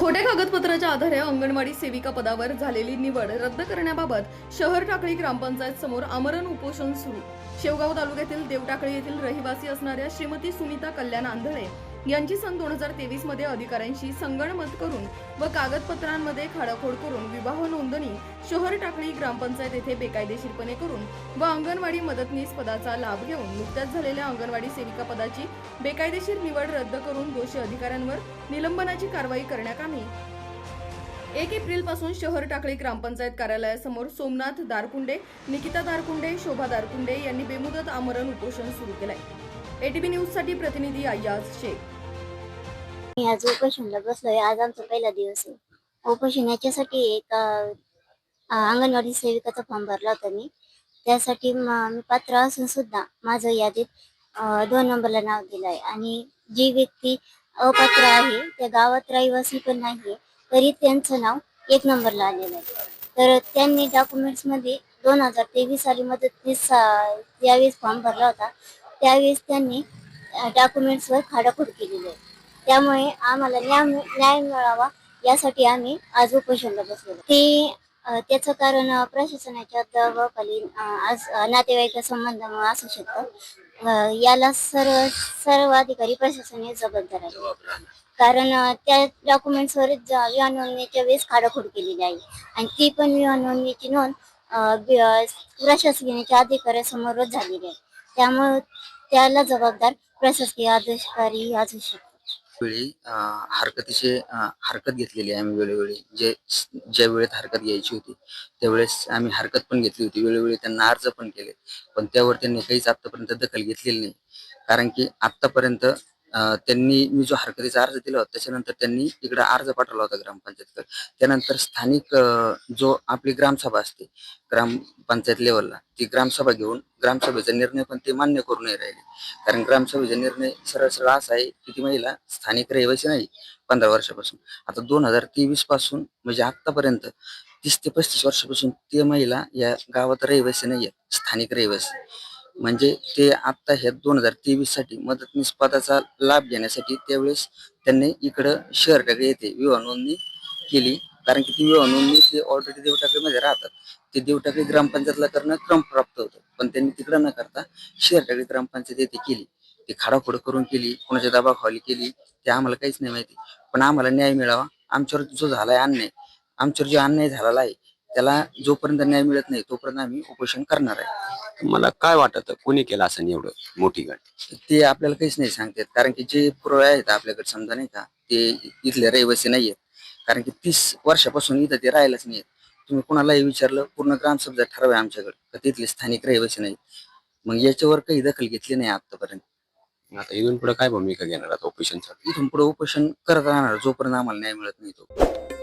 खोट्या कागदपत्राच्या आधारे अंगणवाडी सेविका पदावर झालेली निवड रद्द करण्याबाबत शहर टाकळी ग्रामपंचायत समोर आमरण उपोषण सुरू. शेवगाव तालुक्यातील देवटाकळी येथील रहिवासी असणाऱ्या श्रीमती सुनीता कल्याण आंधळे यांची सन दोन हजार तेवीसमध्ये अधिकाऱ्यांशी संगणमत करून व कागदपत्रांमध्ये खाडाखोड करून विवाह नोंदणी शहर टाकळी ग्रामपंचायत येथे बेकायदेशीरपणे करून व अंगणवाडी मदतनीस पदाचा लाभ घेऊन नुकत्याच झालेल्या अंगणवाडी सेविका पदाची बेकायदेशीर निवड रद्द करून दोषी अधिकाऱ्यांवर निलंबनाची कारवाई करण्यात आली. एक एप्रिलपासून शहर टाकळी ग्रामपंचायत कार्यालयासमोर सोमनाथ दारकुंडे निकिता दारकुंडे शोभा दारकुंडे यांनी बेमुदत आमरण उपोषण सुरू केलंय. एटीबी न्यूजसाठी प्रतिनिधी अय्याज शेख. मी आज उपोषणला बसलोय. आज आमचा पहिला दिवस आहे. उपोषण याच्यासाठी एक अं, अं, अंगणवाडी सेविकाचा फॉर्म भरला होता मी. त्यासाठी म- मी पात्र असून सुद्धा माझं यादीत अं, दोन नंबरला नाव दिलं आहे आणि जी व्यक्ती अपात्र आहे त्या गावात रहिवासी पण नाही तरी त्यांचं नाव एक नंबरला आलेलं आहे. तर त्यांनी डॉक्युमेंट्समध्ये दोन हजार तेवीस साली मदतनीस अं, फॉर्म भरला होता. त्यावेळेस त्यांनी डॉक्युमेंट्सवर खाडाखोड केलेली आहे. त्यामुळे आम्हाला न्याय मिळ- न्याय मिळावा यासाठी आम्ही आज उपोषणला बसलेलो ते त्याचं कारण प्रशासनाच्या दबावाखाली आज अ, नातेवाईक संबंधामुळे असू शकतं. याला सर्व सर्व अधिकारी प्रशासनाने जबाबदार आहे कारण त्या डॉक्युमेंट्सवर विवाह नोंदणीच्या वेळेस खाडाखोड केलेली आहे. आणि ती पण विवाह नोंदणीची नोंद बी- प्रशासकीय अधिकाऱ्यासमोरच झालेली आहे. त्यामुळे त्याला जबाबदार प्रशासकीय अधिकारी असू शकतो वेळी हरकतीचे हरकत घेतलेली आहे आम्ही वेळोवेळी. जे ज्या वेळेत हरकत घ्यायची होती त्यावेळेस आम्ही हरकत पण घेतली होती. वेळोवेळी त्यांना अर्ज पण केले. पण त्यावर त्यांनी काहीच आतापर्यंत दखल घेतलेली नाही. कारण की आतापर्यंत त्यांनी मी जो हरकतीचा अर्ज दिला होता त्याच्यानंतर त्यांनी इकडे अर्ज पाठवला होता ग्रामपंचायतकडे. त्यानंतर स्थानिक जो आपली ग्रामसभा असते ग्रामपंचायत लेवलला ती ग्रामसभा घेऊन ग्रामसभेचा निर्णय पण ते मान्य करू नाही राहिले. कारण ग्रामसभेचा निर्णय सरळ सरळ असा आहे की ती महिला स्थानिक रहिवासी नाही पंधरा वर्षापासून. आता दोन हजार तेवीसपासून म्हणजे आतापर्यंत तीस ते पस्तीस वर्षापासून ते महिला या गावात रहिवासी नाही आहेत स्थानिक रहिवासी. म्हणजे ते आता ह्या दोन हजार तेवीससाठी मदतनीस पदाचा लाभ घेण्यासाठी त्यावेळेस त्यांनी इकडं शहर टाके येथे विवाह नोंदणी केली. कारण की ती विवाह नोंदणी ते ऑलरेडी देवटाकडे राहतात. ते देवटाकडे ग्रामपंचायतला करणं क्रम प्राप्त होतं. पण त्यांनी तिकडं न करता शहर ग्रामपंचायत येथे केली. ती खाडाखोड करून केली. कोणाच्या दबाखाली केली. ते आम्हाला काहीच नाही माहिती. पण आम्हाला न्याय मिळावा. आमच्यावर जो झालाय अन्याय. आमच्यावर जो अन्याय झालेला आहे त्याला जोपर्यंत न्याय मिळत नाही तोपर्यंत आम्ही उपोषण करणार आहे. मला काय वाटत? कोणी केलं असं एवढं मोठी गण ते आपल्याला काहीच नाही सांगतात. कारण की जे पुरावे आहेत आपल्याकडे समजा नाही का ते इथले रहिवासी नाही आहेत. कारण की तीस वर्षापासून इथं ते राहिलंच नाही. तुम्ही कुणालाही विचारलं पूर्ण ग्रामसभा ठराव आहे आमच्याकडे तर तिथले स्थानिक रहिवासी नाहीत? मग याच्यावर काही दखल घेतली नाही आतापर्यंत. आता इथून पुढे काय भूमिका घेणार आता ऑपरेशनसाठी इथून पुढे उपोषण करत राहणार जोपर्यंत आम्हाला न्याय मिळत नाही तो.